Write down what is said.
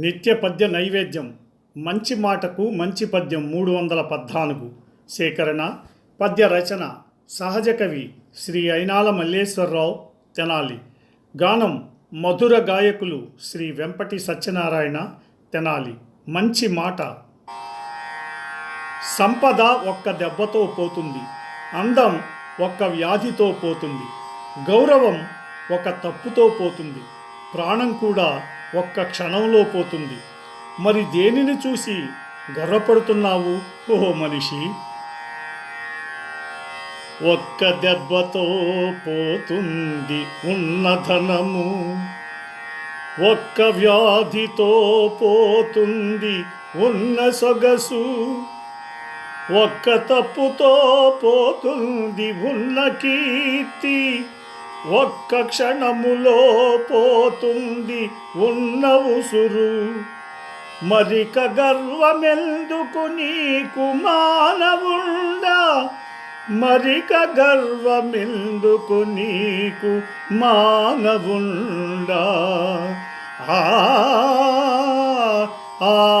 నిత్య పద్య నైవేద్యం. మంచి మాటకు మంచి పద్యం మూడు వందల పద్నాలుగు. సేకరణ పద్య రచన సహజ కవి శ్రీ అయినాల మల్లేశ్వరరావు తెనాలి. గానం మధుర గాయకులు శ్రీ వెంపటి సత్యనారాయణ తెనాలి. మంచి మాట. సంపద ఒక్క దెబ్బతో పోతుంది. అందం ఒక్క వ్యాధితో పోతుంది. గౌరవం ఒక తప్పుతో పోతుంది. ప్రాణం కూడా ఒక్క క్షణంలో పోతుంది. మరి దేనిని చూసి గర్వపడుతున్నావు? ఓ మనిషి! ఒక్క దెబ్బతో పోతుంది ఉన్న ధనము. ఒక్క వ్యాధితో పోతుంది ఉన్న సొగసు. ఒక్క తప్పుతో పోతుంది ఉన్న కీర్తి. ఒక్క క్షణములో పోతుంది ఉన్న ఉసురు. మరిక గర్వమెందుకు నీకు మానవుండా? మరిక గర్వమెందుకు నీకు మానవుండా? ఆ ఆ